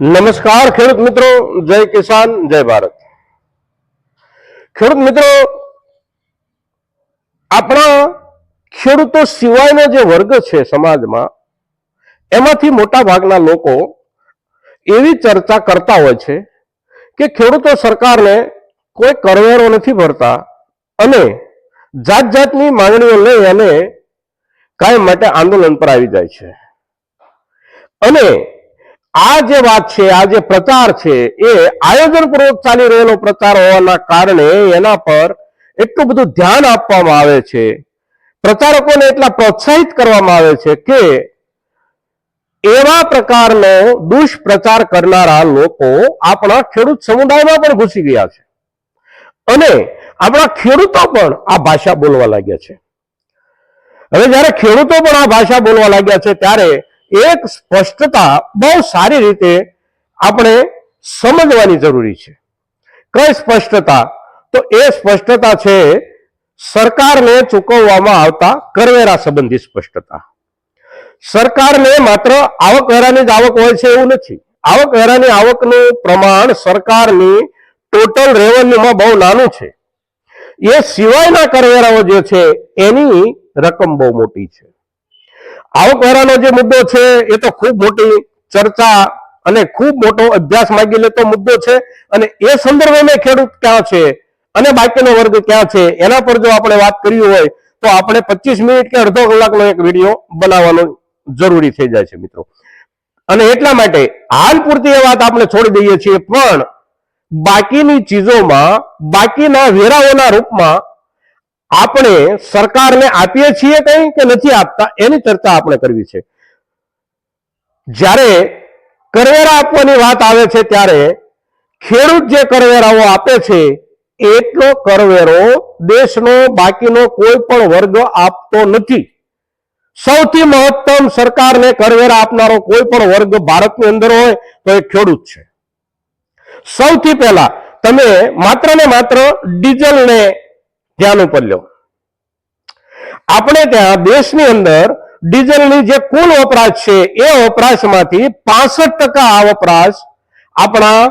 નમસ્કાર ખેડૂત મિત્રો, જય કિસાન, જય ભારત. ખેડૂત મિત્રો, આપણા ખેડૂતો સિવાયનો જે વર્ગ છે સમાજમાં, એમાંથી મોટા ભાગના લોકો એવી ચર્ચા કરતા હોય છે કે ખેડૂતો સરકારને કોઈ કરવેરો નથી ભરતા અને જાત જાતની માંગણીઓ લઈ અને કાયમ માટે આંદોલન પર આવી જાય છે. અને આ જે વાત છે, આ જે પ્રચાર છે, એ આયોજનપૂર્વક ચાલી રહેલો પ્રચાર હોવાના કારણે એના પર એટલું બધું ધ્યાન આપવામાં આવે છે. પ્રચારકોને એટલા પ્રોત્સાહિત કરવામાં આવે છે કે એવા પ્રકારનો દુષ્પ્રચાર કરનારા લોકો આપણા ખેડૂત સમુદાયમાં પણ ઘૂસી ગયા છે. અને આપણા ખેડૂતો પણ આ ભાષા બોલવા લાગ્યા છે. હવે જ્યારે ખેડૂતો પણ આ ભાષા બોલવા લાગ્યા છે, ત્યારે એક સ્પષ્ટતા બહુ સારી રીતે આપણે સમજવાની જરૂરી છે. કઈ સ્પષ્ટતા? તો એ સ્પષ્ટતા છે, સરકારને ચૂકવવામાં આવતા કરવેરા સંબંધી સ્પષ્ટતા. સરકારને માત્ર આવકવેરાની જ આવક હોય છે એવું નથી. આવકવેરાની આવકનું પ્રમાણ સરકારની ટોટલ રેવન્યુમાં બહુ નાનું છે. એ સિવાયના કરવેરાઓ જે છે, એની રકમ બહુ મોટી છે. આવકવેરાનો જે મુદ્દો છે, એ તો ખૂબ મોટી ચર્ચા અને ખૂબ મોટો અભ્યાસ માગી લેતો મુદ્દો છે. અને એ સંદર્ભે ખેડૂત ક્યાં છે અને બાકીનો વર્ગ ક્યાં છે, એના પર જો આપણે વાત કરવી હોય, તો આપણે પચીસ મિનિટ કે અડધો કલાકનો એક વીડિયો બનાવવાનો જરૂરી થઈ જાય છે, મિત્રો. અને એટલા માટે હાલ પૂરતી એ વાત આપણે છોડી દઈએ છીએ, પણ બાકીની ચીજોમાં, બાકીના વેરાઓના રૂપમાં આપણે સરકારને આપીએ છીએ કંઈ કે નથી આપતા? એની ચર્ચા આપણે કરવી છે. જ્યારે કરવેરા આપવાની વાત આવે છે ત્યારે ખેડૂત જે કરવેરાઓ આપે છે, એટલો કરવેરો દેશનો, બાકીનો કોઈ પણ વર્ગ આપતો નથી. સૌથી મહત્તમ સરકારને કરવેરા આપનારો કોઈ પણ વર્ગ ભારતની અંદર હોય તો એ ખેડૂત છે. સૌથી પહેલા તમે માત્ર ને માત્ર ડીઝલને ધ્યાન ઉપર લો આપણે ત્યાં દેશની અંદર ડીઝલની જે કુલ વપરાશ છે, એ વપરાશમાંથી પાસઠ ટકા આ વપરાશ આપણા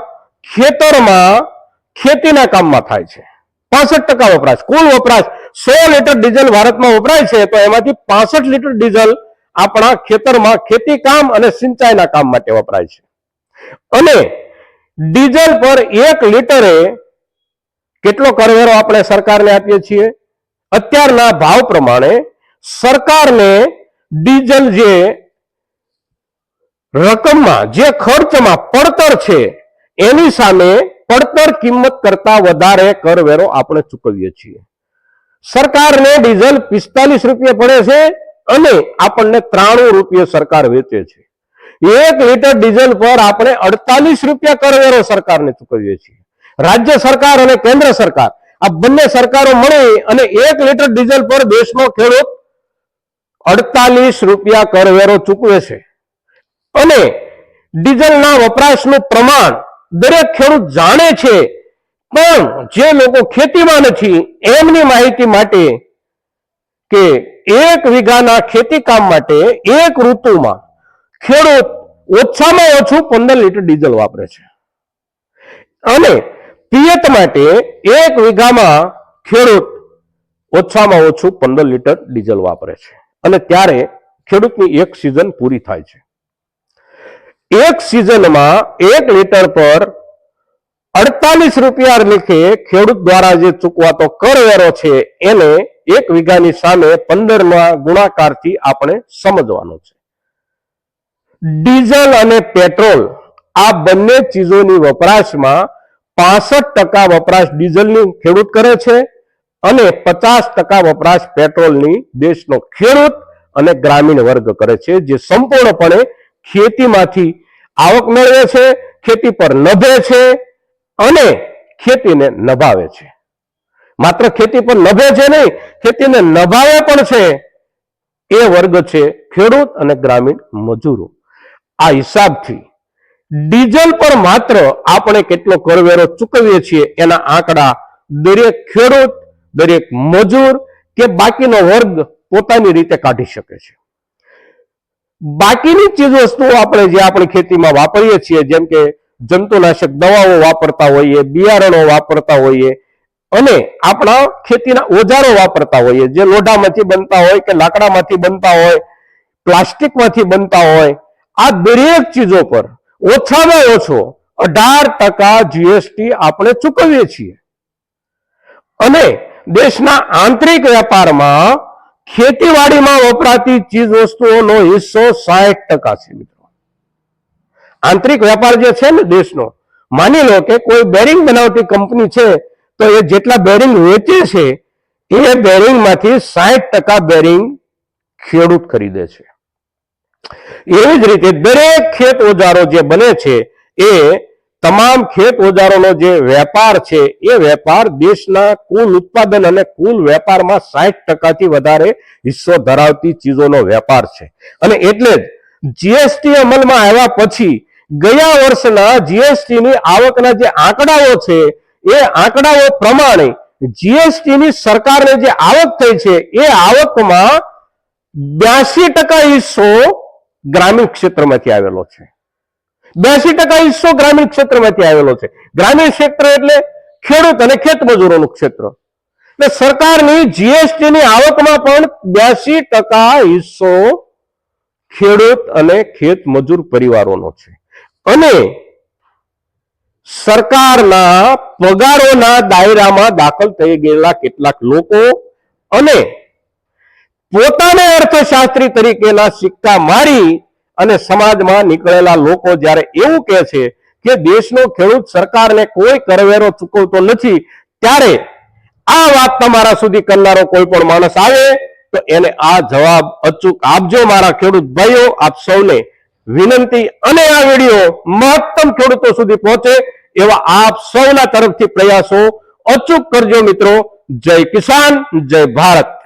ખેતરમાં, ખેતીના કામમાં થાય છે. પાસઠ ટકા વપરાશ, કુલ વપરાશ. સો લીટર ડીઝલ ભારતમાં વપરાય છે, તો એમાંથી પાસઠ લીટર ડીઝલ આપણા ખેતરમાં ખેતી કામ અને સિંચાઈના કામ માટે વપરાય છે. અને ડીઝલ પર એક લીટરે કેટલો કરવેરો આપણે સરકારને આપીએ છીએ? અત્યારના ભાવ પ્રમાણે સરકારને ડીઝલ જે રકમમાં, જે ખર્ચમાં પડતર છે, એની સામે પડતર કિંમત કરતા વધારે કરવેરો આપણે ચૂકવીએ છીએ. સરકારને ડીઝલ પિસ્તાલીસ રૂપિયા પડે છે અને આપણને ત્રાણું રૂપિયા સરકાર વેચે છે. એક લીટર ડીઝલ પર આપણે અડતાલીસ રૂપિયા કરવેરો સરકારને ચૂકવીએ છીએ. રાજ્ય સરકાર અને કેન્દ્ર સરકાર. આ બંને સરકારો મળી અને એક લીટર ડીઝલ પર દેશનો ખેડૂત અડતાલીસ રૂપિયા કરવેરો ચૂકવે છે. અને ડીઝલના વપરાશનું પ્રમાણ દરેક ખેડૂત જાણે છે, પણ જે લોકો ખેતીમાં નથી, એમની માહિતી માટે કે એક વીઘાના ખેતી કામ માટે એક ઋતુમાં ખેડૂત ઓછામાં ઓછું પંદર લીટર ડીઝલ વાપરે છે. અને પિયત માટે એક વીઘામાં ખેડૂત ઓછામાં ઓછું પંદર લીટર ડીઝલ વાપરે છે. અને ત્યારે ખેડૂતની એક સિઝન પૂરી થાય છે. એક સિઝનમાં એક લીટર પર અડતાલીસ રૂપિયા લેખે ખેડૂત દ્વારા જે ચૂકવાતો કરવેરો છે, એને એક વીઘાની સામે પંદરમાં ગુણાકારથી આપણે સમજવાનો છે. ડીઝલ અને પેટ્રોલ આ બંને ચીજોની વપરાશમાં પાસઠ ટકા વપરાશ ડીઝલની ખેડૂત કરે છે અને પચાસ ટકા વપરાશ પેટ્રોલની દેશનો ખેડૂત અને ગ્રામીણ વર્ગ કરે છે, જે સંપૂર્ણપણે ખેતીમાંથી આવક મેળવે છે, ખેતી પર નભે છે અને ખેતીને નભાવે છે. માત્ર ખેતી પર નભે છે નહીં, ખેતીને નભાવે પણ છે. એ વર્ગ છે ખેડૂત અને ગ્રામીણ મજૂરો. આ હિસાબથી ડીઝલ પર માત્ર આપણે કેટલો કરવેરો ચૂકવીએ છીએ એના આંકડા દરેક ખેડૂત, દરેક મજૂર કે બાકીનો વર્ગ પોતાની રીતે કાઢી શકે છે. બાકીની ચીજ વસ્તુઓ આપણે જે આપણી ખેતીમાં વાપરીએ છીએ, જેમ કે જંતુનાશક દવાઓ વાપરતા હોઈએ, બિયારણો વાપરતા હોઈએ અને આપણા ખેતીના ઓજારો વાપરતા હોઈએ, જે લોઢામાંથી બનતા હોય કે લાકડામાંથી બનતા હોય, પ્લાસ્ટિકમાંથી બનતા હોય, આ દરેક ચીજો પર ઓછામાં ઓછો અઢાર ટકા જીએસટી આપણે ચૂકવીએ છીએ. અને દેશના આંતરિક વેપારમાં ખેતીવાડીમાં વપરાતી ચીજ વસ્તુઓનો હિસ્સો સાઠ ટકા છે મિત્રો. આંતરિક વેપાર જે છે ને દેશનો, માની લો કે કોઈ બેરિંગ બનાવતી કંપની છે, તો એ જેટલા બેરિંગ વેચે છે, એ બેરિંગમાંથી સાઠ ટકા બેરિંગ ખેડૂત ખરીદે છે. એવી જ રીતે દરેક ખેત ઓજારો જે બને છે, એ તમામ ખેત ઓજારોનો જે વેપાર છે, એ વેપાર દેશના કુલ ઉત્પાદન અને કુલ વેપારમાં સાઠ ટકાથી વધારે હિસ્સો ધરાવતી ચીજોનો વેપાર છે. અને એટલે જ જીએસટી અમલમાં આવ્યા પછી ગયા વર્ષના જીએસટી ની આવકના જે આંકડાઓ છે, એ આંકડાઓ પ્રમાણે જીએસટી ની સરકારને જે આવક થઈ છે, એ આવકમાં બ્યાસી ટકા હિસ્સો ગ્રામીણ ક્ષેત્રમાંથી આવેલો છે. બ્યાસી ટકા હિસ્સો ગ્રામીણ ક્ષેત્રમાંથી આવેલો છે. ગ્રામીણ ક્ષેત્ર એટલે ખેડૂત અને ખેત મજૂરોનું ક્ષેત્ર. એટલે સરકારની જીએસટી ની આવકમાં પણ બ્યાસી ટકા હિસ્સો ખેડૂત અને ખેત મજૂર પરિવારોનો છે. અને સરકારના પગારોના દાયરામાં દાખલ થઈ ગયેલા કેટલાક લોકો અને પોતાને અર્થશાસ્ત્રી તરીકેના સિક્કા મારી અને સમાજમાં નીકળેલા લોકો જ્યારે એવું કહે છે કે દેશનો ખેડૂત સરકારને કોઈ કરવેરો ચૂકવતો નથી, ત્યારે આ વાત તમારા સુધી કરનારો કોઈ પણ માણસ આવે તો એને આ જવાબ અચૂક આપજો. મારા ખેડૂત ભાઈઓ, આપ સૌને વિનંતી અને આ વીડિયો મહત્તમ ખેડૂતો સુધી પહોંચે એવા આપ સૌના તરફથી પ્રયાસો અચૂક કરજો મિત્રો. જય કિસાન, જય ભારત.